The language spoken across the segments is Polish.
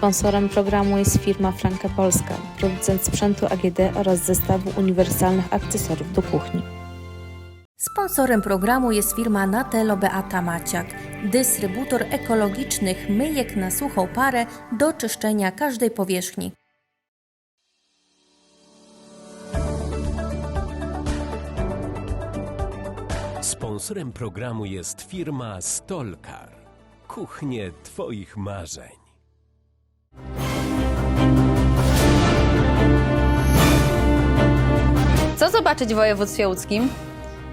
Sponsorem programu jest firma Franka Polska, producent sprzętu AGD oraz zestawu uniwersalnych akcesoriów do kuchni. Sponsorem programu jest firma Natelo Beata Maciak, dystrybutor ekologicznych myjek na suchą parę do czyszczenia każdej powierzchni. Sponsorem programu jest firma Stolkar. Kuchnie Twoich marzeń. Co zobaczyć w województwie łódzkim?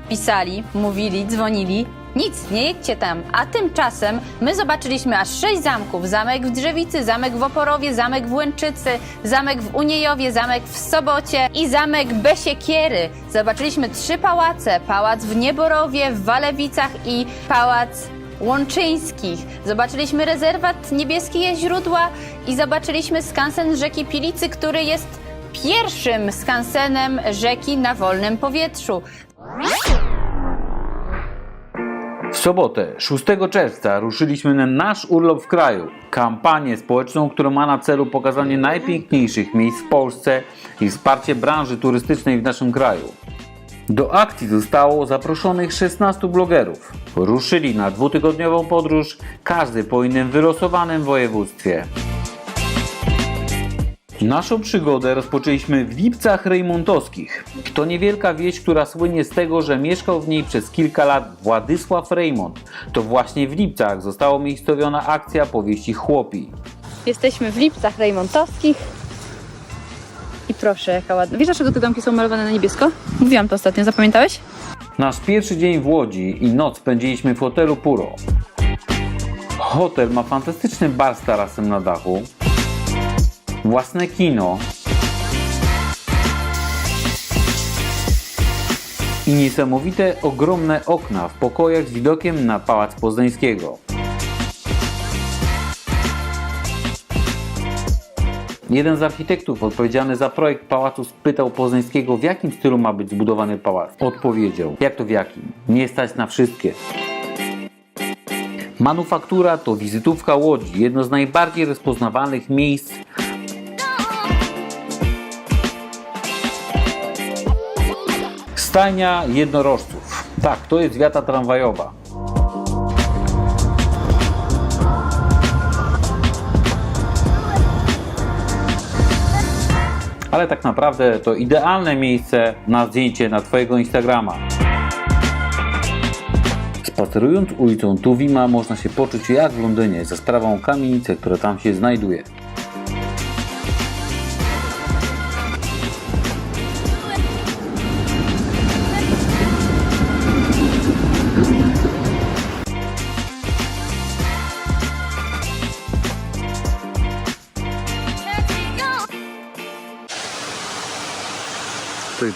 Pisali, mówili, dzwonili. Nic, nie jedźcie tam. A tymczasem my zobaczyliśmy aż sześć zamków. Zamek w Drzewicy, zamek w Oporowie, zamek w Łęczycy, zamek w Uniejowie, zamek w Sobocie i zamek Besiekiery. Zobaczyliśmy trzy pałace. Pałac w Nieborowie, w Walewicach i pałac Łączyńskich. Zobaczyliśmy rezerwat Niebieskie Źródła i zobaczyliśmy skansen rzeki Pilicy, który jest pierwszym skansenem rzeki na wolnym powietrzu. W sobotę, 6 czerwca, ruszyliśmy na nasz urlop w kraju. Kampanię społeczną, która ma na celu pokazanie najpiękniejszych miejsc w Polsce i wsparcie branży turystycznej w naszym kraju. Do akcji zostało zaproszonych 16 blogerów. Ruszyli na dwutygodniową podróż, każdy po innym wylosowanym województwie. Naszą przygodę rozpoczęliśmy w Lipcach Rejmontowskich. To niewielka wieś, która słynie z tego, że mieszkał w niej przez kilka lat Władysław Rejmont. To właśnie w Lipcach została umiejscowiona akcja powieści Chłopi. Jesteśmy w Lipcach Rejmontowskich. I proszę, jaka ładna. Wiesz, dlaczego te domki są malowane na niebiesko? Mówiłam to ostatnio, zapamiętałeś? Nasz pierwszy dzień w Łodzi i noc spędziliśmy w hotelu Puro. Hotel ma fantastyczny bar z tarasem na dachu, własne kino i niesamowite ogromne okna w pokojach z widokiem na Pałac Poznańskiego. Jeden z architektów odpowiedzialny za projekt pałacu spytał Poznańskiego, w jakim stylu ma być zbudowany pałac. Odpowiedział: Jak to w jakim? Nie stać na wszystkie. Manufaktura to wizytówka Łodzi, jedno z najbardziej rozpoznawalnych miejsc Stajnia jednorożców. Tak, to jest wiata tramwajowa. Ale tak naprawdę to idealne miejsce na zdjęcie na Twojego Instagrama. Spacerując ulicą Tuwima można się poczuć jak w Londynie za sprawą kamienicy, która tam się znajduje.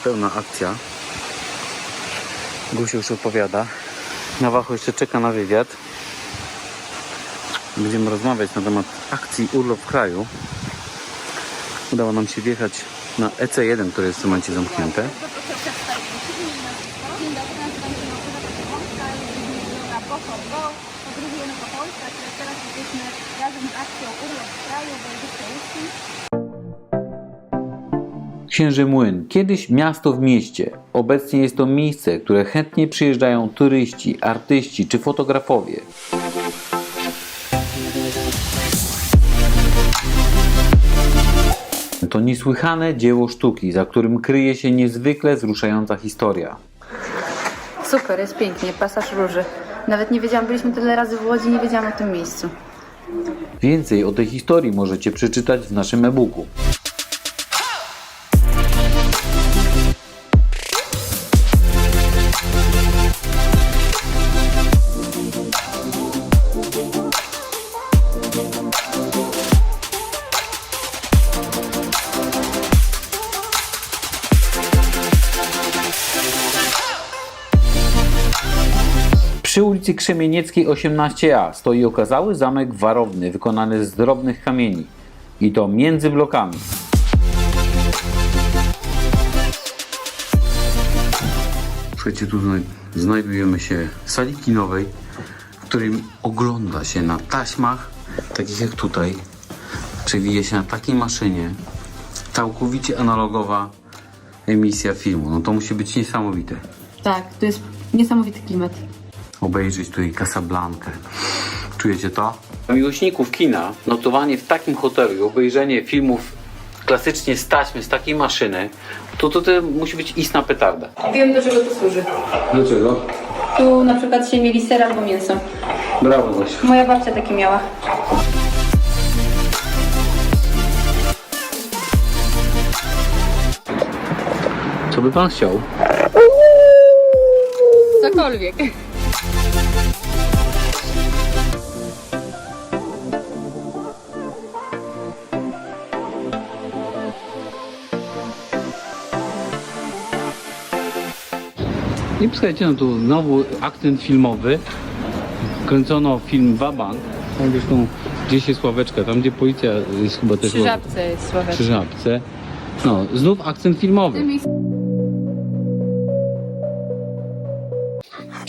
Pełna akcja. Gusio już odpowiada. Nawacho jeszcze czeka na wywiad. Będziemy rozmawiać na temat akcji Urlop w kraju. Udało nam się wjechać na EC1, które jest w tym momencie zamknięte. Księży Młyn, kiedyś miasto w mieście. Obecnie jest to miejsce, które chętnie przyjeżdżają turyści, artyści czy fotografowie. To niesłychane dzieło sztuki, za którym kryje się niezwykle wzruszająca historia. Super, jest pięknie, pasaż róży. Nawet nie wiedziałam, byliśmy tyle razy w Łodzi, nie wiedziałam o tym miejscu. Więcej o tej historii możecie przeczytać w naszym e-booku. Przy ulicy Krzemienieckiej 18a stoi okazały zamek warowny wykonany z drobnych kamieni i to między blokami. Słuchajcie, tu zna- znajdujemy się w sali kinowej, w której ogląda się na taśmach, takich jak tutaj, przewija się na takiej maszynie całkowicie analogowa emisja filmu. No to musi być niesamowite. Tak, to jest niesamowity klimat. Obejrzeć tutaj Casablankę. Czujecie to? Dla miłośników kina notowanie w takim hotelu i obejrzenie filmów klasycznie z taśmy, z takiej maszyny, to to, to musi być istna petarda. Wiem do czego to służy. Dlaczego? Tu na przykład się mieli ser albo mięso. Brawo. Moja babcia takie miała. Co by pan chciał? Cokolwiek. I słuchajcie, no tu znowu akcent filmowy. Kręcono film Wabank. Tam zresztą gdzieś jest ławeczka, tam gdzie policja jest chyba też Przy żabce jest przy sławeczka. żabce. No, znów akcent filmowy.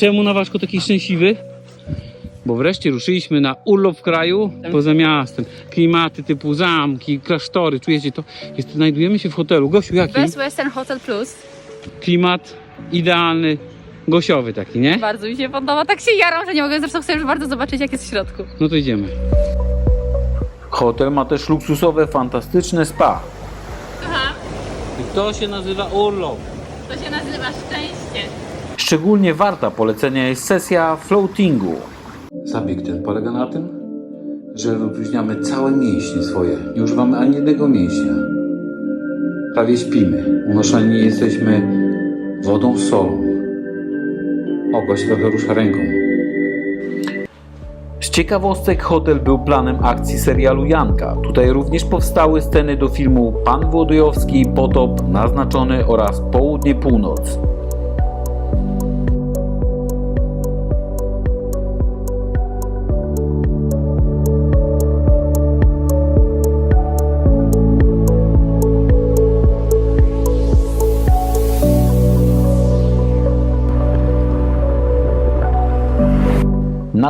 Czemu na Waszku taki szczęśliwy? Bo wreszcie ruszyliśmy na urlop w kraju poza miastem. Klimaty typu zamki, klasztory, czujecie to? Jest, znajdujemy się w hotelu. Gosiu, jaki? Best Western Hotel Plus. Klimat idealny, gosiowy taki, nie? Bardzo mi się podoba. Tak się jaram, że nie mogę. Zresztą chcę już bardzo zobaczyć, jak jest w środku. No to idziemy. Hotel ma też luksusowe, fantastyczne spa. I to się nazywa urlop. To się nazywa szczęście. Szczególnie warta polecenia jest sesja floatingu. Zabieg ten polega na tym, że wypróżniamy całe mięśnie swoje. Nie używamy ani jednego mięśnia. Prawie śpimy. Unoszeni jesteśmy wodą solą. O, gość trochę rusza ręką. Z ciekawostek hotel był planem akcji serialu Janka. Tutaj również powstały sceny do filmu Pan Włodojowski, Potop, Naznaczony oraz Południe-Północ.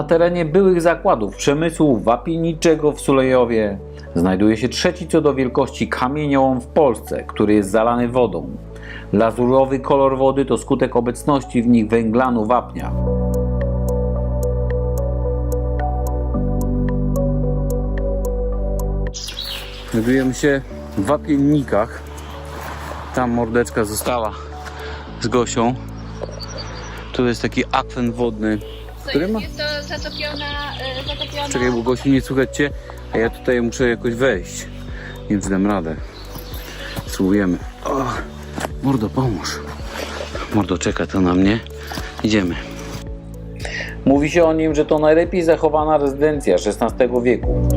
Na terenie byłych zakładów przemysłu wapienniczego w Sulejowie znajduje się trzeci co do wielkości kamieniołom w Polsce, który jest zalany wodą. Lazurowy kolor wody to skutek obecności w nich węglanu wapnia. Znajdujemy się w wapiennikach. Tam mordeczka została z Gosią. Tu jest taki akwen wodny, który ma... Jest to zatopiona... y, zatopiona... Czekaj, bo Gosiu nie słychać cię, a ja tutaj muszę jakoś wejść. Nie wiem, czy dam radę. Spróbujemy. O, mordo, pomóż. Mordo czeka to na mnie. Idziemy. Mówi się o nim, że to najlepiej zachowana rezydencja XVI wieku.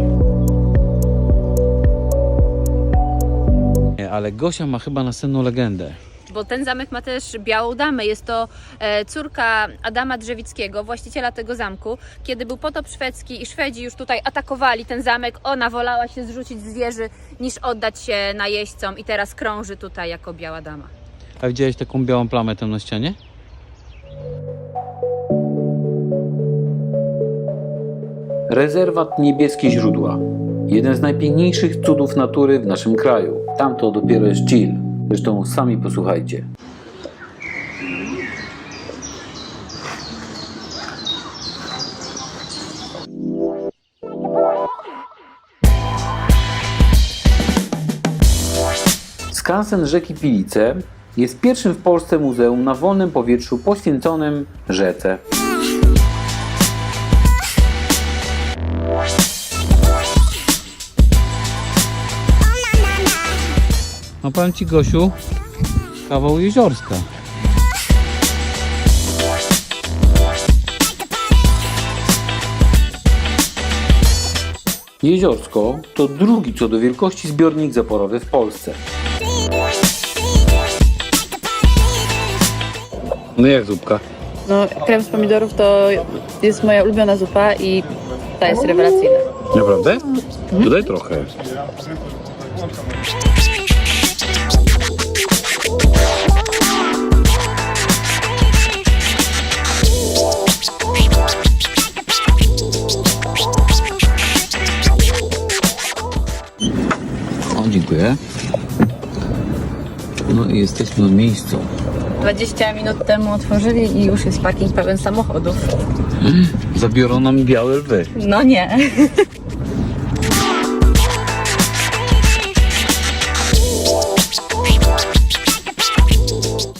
Ale Gosia ma chyba następną legendę. Bo ten zamek ma też białą damę. Jest to e, córka Adama Drzewickiego, właściciela tego zamku. Kiedy był potop szwedzki i Szwedzi już tutaj atakowali ten zamek, ona wolała się zrzucić z wieży niż oddać się najeźdźcom i teraz krąży tutaj jako biała dama. A widziałeś taką białą plamę tam na ścianie? Rezerwat Niebieskie Źródła. Jeden z najpiękniejszych cudów natury w naszym kraju. Tamto dopiero jest chill. Zresztą sami posłuchajcie. Skansen rzeki Pilice jest pierwszym w Polsce muzeum na wolnym powietrzu poświęconym rzece. No powiem Ci Gosiu, kawał jeziorska. Jeziorsko to drugi co do wielkości zbiornik zaporowy w Polsce. No jak zupka? No, krem z pomidorów to jest moja ulubiona zupa i ta jest rewelacyjna. Naprawdę? Dodaj trochę. Dziękuję. No i jesteśmy na miejscu. 20 minut temu otworzyli i już jest parking pełen samochodów. Zabiorą nam białe lwy. No nie.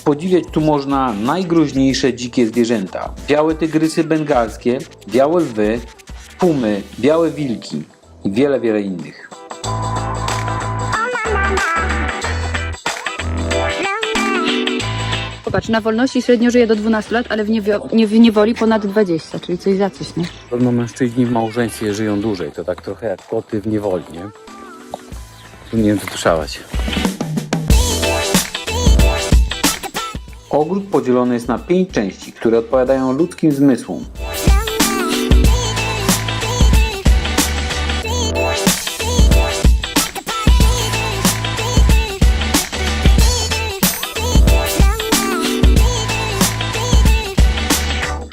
Podziwiać tu można najgroźniejsze dzikie zwierzęta. Białe tygrysy bengalskie, białe lwy, pumy, białe wilki i wiele, wiele innych. Popatrz, na wolności średnio żyje do 12 lat, ale w, niewio- nie, w niewoli ponad 20, czyli coś za coś, nie? Pewno mężczyźni w małżeństwie żyją dłużej. To tak trochę jak koty w niewoli, nie? Tu nie wiem, co. Ogród podzielony jest na pięć części, które odpowiadają ludzkim zmysłom.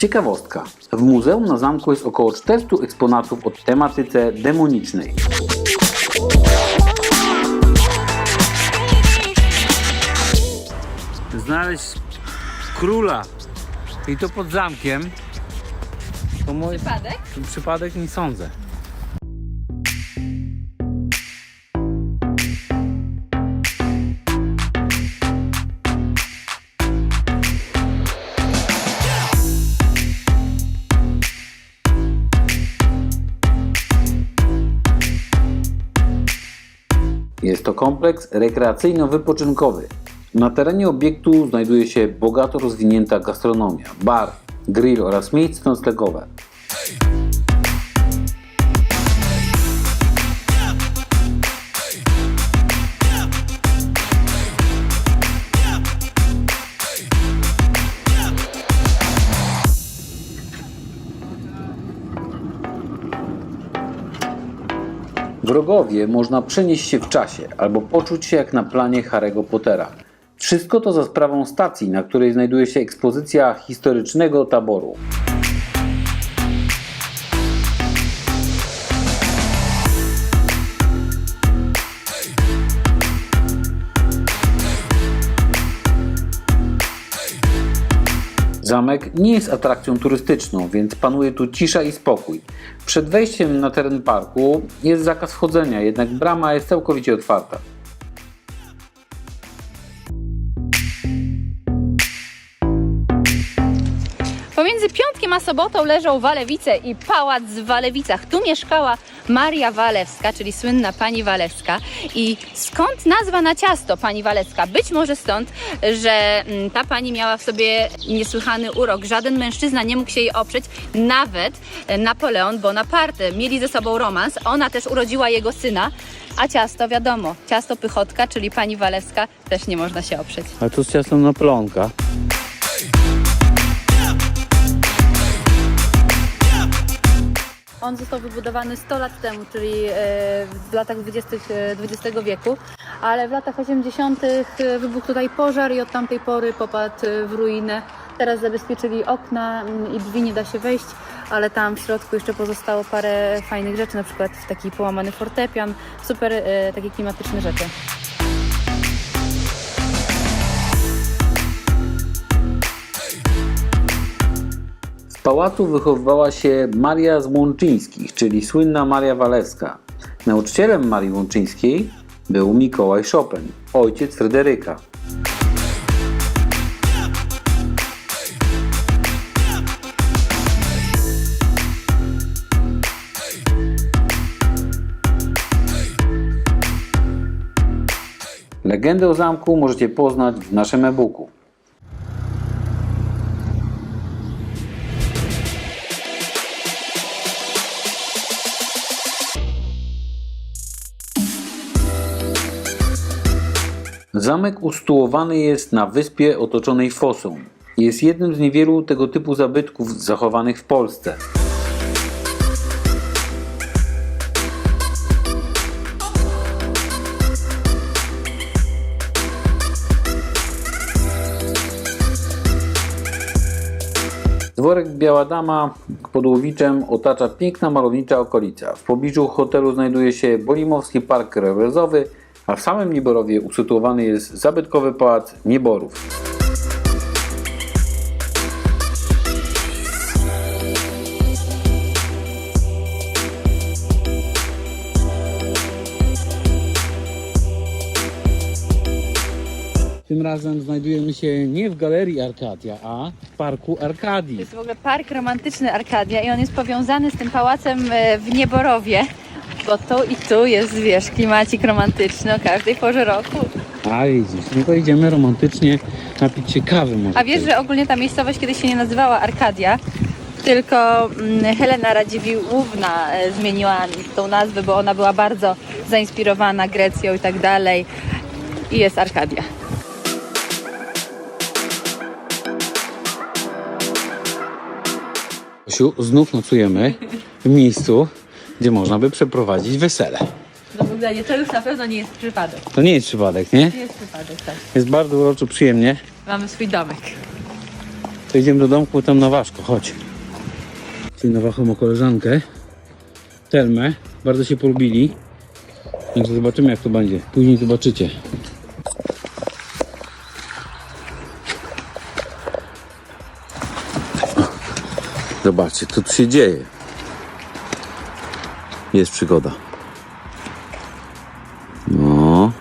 Ciekawostka. W muzeum na zamku jest około 400 eksponatów o tematyce demonicznej. Znaleźć króla i to pod zamkiem. To mój Przypadek? przypadek nie sądzę. Kompleks rekreacyjno-wypoczynkowy. Na terenie obiektu znajduje się bogato rozwinięta gastronomia, bar, grill oraz miejsce noclegowe. W Rogowie można przenieść się w czasie albo poczuć się jak na planie Harry'ego Pottera. Wszystko to za sprawą stacji, na której znajduje się ekspozycja historycznego taboru. Zamek nie jest atrakcją turystyczną, więc panuje tu cisza i spokój. Przed wejściem na teren parku jest zakaz wchodzenia, jednak brama jest całkowicie otwarta. Pomiędzy piątkiem a sobotą leżą Walewice i pałac w Walewicach. Tu mieszkała Maria Walewska, czyli słynna pani Walewska. I skąd nazwa na ciasto pani Walewska? Być może stąd, że mm, ta pani miała w sobie niesłychany urok. Żaden mężczyzna nie mógł się jej oprzeć, nawet e, Napoleon Bonaparte. Mieli ze sobą romans. Ona też urodziła jego syna. A ciasto, wiadomo, ciasto pychotka, czyli pani Walewska, też nie można się oprzeć. A tu z ciastem Napoleonka. On został wybudowany 100 lat temu, czyli e, w latach 20. e, XX wieku, ale w latach 80. wybuchł tutaj pożar i od tamtej pory popadł e, w ruinę. Teraz zabezpieczyli okna mm, i drzwi, nie da się wejść, ale tam w środku jeszcze pozostało parę fajnych rzeczy, na przykład taki połamany fortepian, super e, takie klimatyczne rzeczy. W pałacu wychowywała się Maria z Łączyńskich, czyli słynna Maria Walewska. Nauczycielem Marii Łączyńskiej był Mikołaj Chopin, ojciec Fryderyka. Legendę o zamku możecie poznać w naszym e-booku. Zamek usytuowany jest na wyspie otoczonej fosą. Jest jednym z niewielu tego typu zabytków zachowanych w Polsce. Dworek Biała Dama pod Łowiczem otacza piękna malownicza okolica. W pobliżu hotelu znajduje się Bolimowski Park Krajobrazowy, a w samym Nieborowie usytuowany jest zabytkowy pałac Nieborów. Tym razem znajdujemy się nie w Galerii Arkadia, a w Parku To Arkadii. jest w ogóle park romantyczny Arkadia i on jest powiązany z tym pałacem e, w Nieborowie. Bo tu i tu jest, wiesz, klimacik romantyczny o każdej porze roku. A widzisz, no to idziemy romantycznie napić się kawy może. A wiesz, że ogólnie ta miejscowość kiedyś się nie nazywała Arkadia, tylko mm, Helena Radziwiłłówna e, zmieniła tą nazwę, bo ona była bardzo zainspirowana Grecją i tak dalej. I jest Arkadia. Osiu, znów nocujemy w miejscu, gdzie można by przeprowadzić wesele. No Bogdanie, to już na pewno nie jest przypadek. To nie jest przypadek, nie? Nie jest przypadek, tak. Jest bardzo uroczo, przyjemnie. Mamy swój domek. To idziemy do domku, tam na Waszko, chodź. Czyli na Wachą o koleżankę, Telmę. Bardzo się polubili. Także zobaczymy jak to będzie. Później zobaczycie. Zobaczcie, co tu się dzieje. Jest przygoda. No.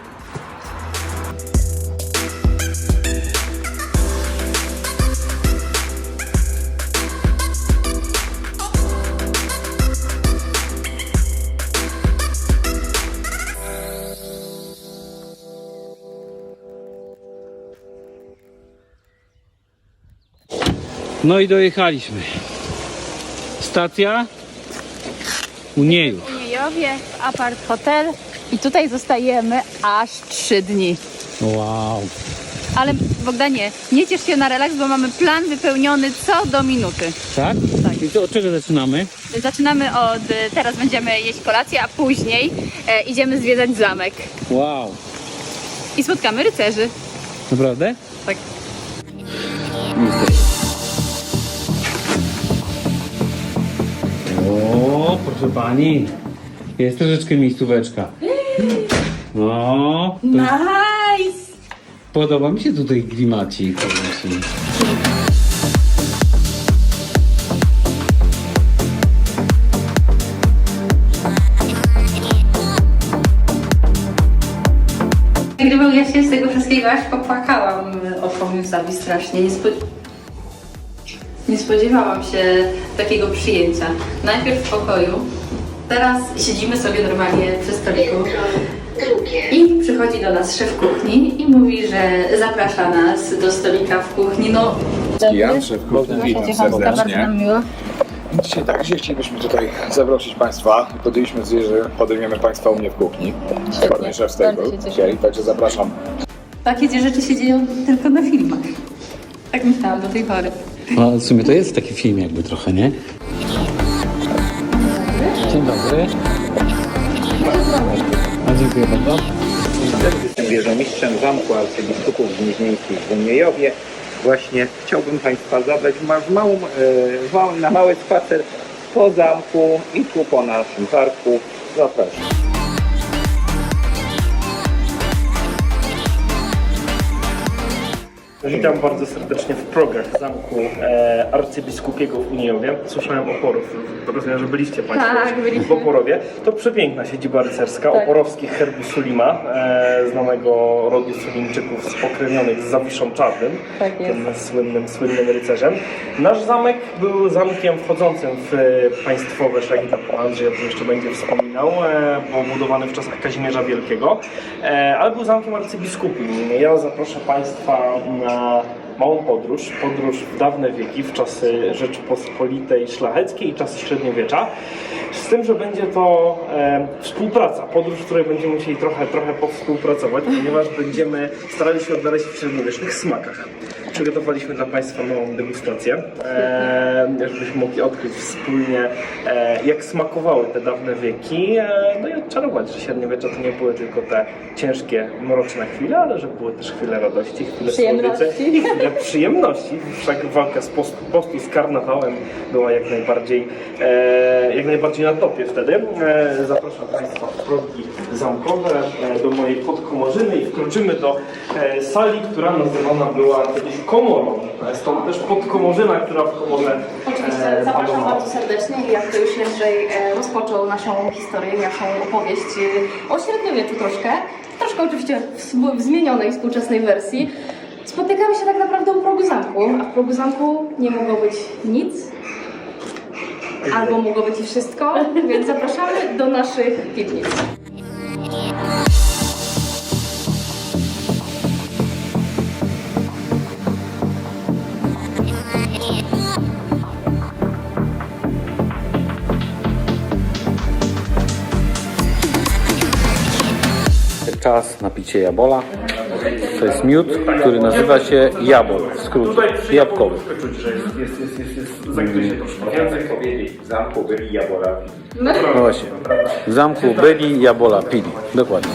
No i dojechaliśmy. Stacja Uniejów. W Niejowie, apart hotel i tutaj zostajemy aż trzy dni. Wow. Ale Bogdanie, nie ciesz się na relaks, bo mamy plan wypełniony co do minuty. Tak? Tak. I to od czego zaczynamy? Zaczynamy od, teraz będziemy jeść kolację, a później e, idziemy zwiedzać zamek Wow. i spotkamy rycerzy. Naprawdę? Tak. O, proszę pani. Jest troszeczkę miejscóweczka. No, to Nice! podoba mi się tutaj klimacik. Gdybym ja się z tego wszystkiego aż popłakałam opomiusowi strasznie. Nie, spo- nie spodziewałam się takiego przyjęcia. Najpierw w pokoju, teraz siedzimy sobie normalnie przy stoliku i przychodzi do nas szef kuchni i mówi, że zaprasza nas do stolika w kuchni. No, Jan, szef kuchni, witam serdecznie. nam miło. Dzisiaj tak, dzisiaj chcielibyśmy tutaj zaprosić Państwa. Podjęliśmy decyzję, że podejmiemy Państwa u mnie w kuchni. Formie szef z tego dzisiaj, także zapraszam. Takie rzeczy się dzieją tylko na filmach. Tak myślałam do tej pory. No, w sumie to jest taki film jakby trochę, nie? Dzień dobry. A dziękuję bardzo. Jestem wieżomistrzem Zamku Arcybiskupów Gnieźnieńskich w Uniejowie. Właśnie chciałbym Państwa zabrać w małą, e, w na mały spacer po zamku i tu po naszym parku. Zapraszam. Witam bardzo serdecznie w progach zamku e, arcybiskupiego w Uniejowie. Słyszałem oporów, rozumiem, że byliście Państwo Tak, już byliśmy. w Oporowie. To przepiękna siedziba rycerska Tak. oporowskich herbu Sulima, e, znanego rodu Sulimczyków spokrewnionych z Zawiszą Czarnym, Tak jest. tym słynnym, słynnym rycerzem. Nasz zamek był zamkiem wchodzącym w e, państwowe szeregi, tam pan Andrzej o tym jeszcze będzie wspominał, e, bo budowany w czasach Kazimierza Wielkiego, e, ale był zamkiem arcybiskupim. Ja zaproszę Państwa na małą podróż, podróż w dawne wieki, w czasy Rzeczypospolitej Szlacheckiej i czasy średniowiecza, z tym, że będzie to e, współpraca, podróż, w której będziemy musieli trochę, trochę powspółpracować, ponieważ będziemy starali się odnaleźć w średniowiecznych smakach. Przygotowaliśmy dla Państwa małą degustację, e, żebyśmy mogli odkryć wspólnie, e, jak smakowały te dawne wieki, e, no i odczarować, że średniowiecze to nie były tylko te ciężkie, mroczne chwile, ale że były też chwile radości, chwile słodyczy i chwile ile przyjemności. Wszak walka z postu, postu z karnawałem była jak najbardziej, e, jak najbardziej na topie wtedy. E, zapraszam Państwa w progi zamkowe e, do mojej podkomorzyny i wkroczymy do e, sali, która nazywana była kiedyś komorą. Jest to też podkomorzyna, która w komorze Oczywiście, e, zapraszam bardzo serdecznie. Jak to już Jędrzej e, rozpoczął naszą historię, naszą opowieść o średniowieczu troszkę, troszkę oczywiście w zmienionej współczesnej wersji. Spotykamy się tak naprawdę u progu zamku, a w progu zamku nie mogło być nic, albo mogło być i wszystko, więc zapraszamy do naszych piwnic. Czas na picie jabola. To jest miód, który nazywa się jabol, w skrócie, jabłkowy. czuć, że jest, jest, jest, jest, jest zagryzie troszkę więcej. powiedzieć, w zamku byli jabora. No właśnie. W zamku byli, jabola pili. Dokładnie.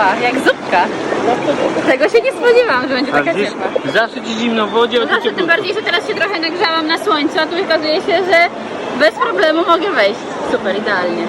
Ciepła, jak zupka. Tego się nie spodziewałam, że będzie taka ciepła. Zawsze ci zimno w wodzie, No zawsze, tym bardziej, że teraz się trochę nagrzałam na słońcu, a tu okazuje się, że bez problemu mogę wejść. Super, idealnie.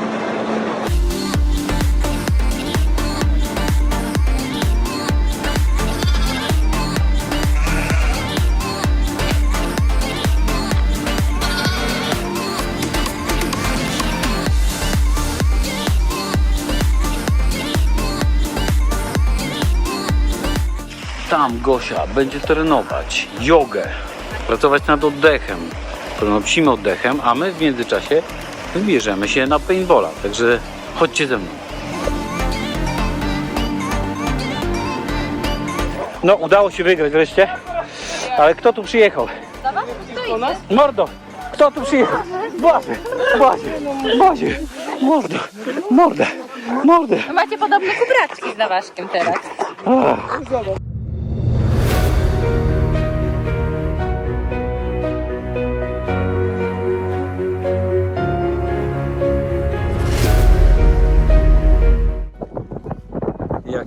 Tam Gosia będzie trenować jogę, pracować nad oddechem, psim oddechem, a my w międzyczasie wybierzemy się na paintballa. Także chodźcie ze mną. No, udało się wygrać wreszcie. Ale kto tu przyjechał? Mordo! Kto tu przyjechał? Boże! Boże! Boże! Mordo! Mordę! Mordę! Macie podobne kubraczki z Dawaszkiem teraz.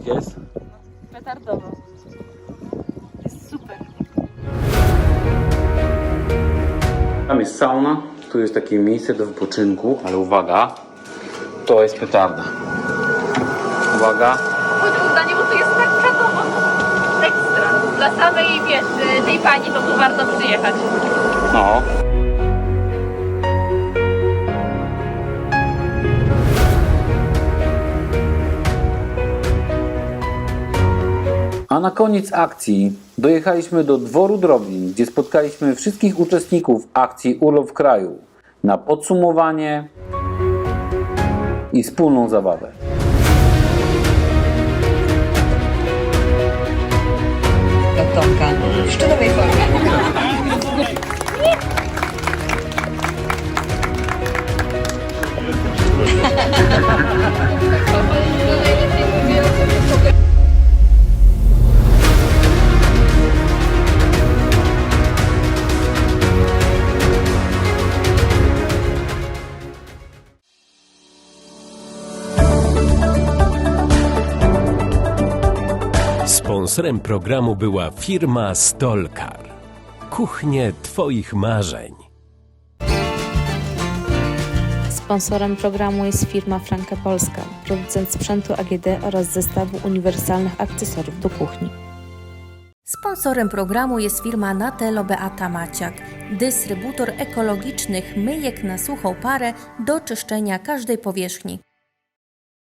Jest? Petardowo. Jest super. Tam jest sauna, tu jest takie miejsce do wypoczynku, ale uwaga, to jest petarda. Uwaga, Chodź uznanie, bo tu jest tak czadowo. Ekstra. Dla samej, wiesz, tej pani to tu warto przyjechać. no. Na koniec akcji dojechaliśmy do dworu Drobin, gdzie spotkaliśmy wszystkich uczestników akcji Urlop w kraju na podsumowanie i wspólną zabawę. Tomka w szczytowej formie. Sponsorem programu była firma Stolkar. Kuchnie Twoich marzeń. Sponsorem programu jest firma Franke Polska, producent sprzętu AGD oraz zestawu uniwersalnych akcesoriów do kuchni. Sponsorem programu jest firma Natelo Beata Maciak, dystrybutor ekologicznych myjek na suchą parę do czyszczenia każdej powierzchni.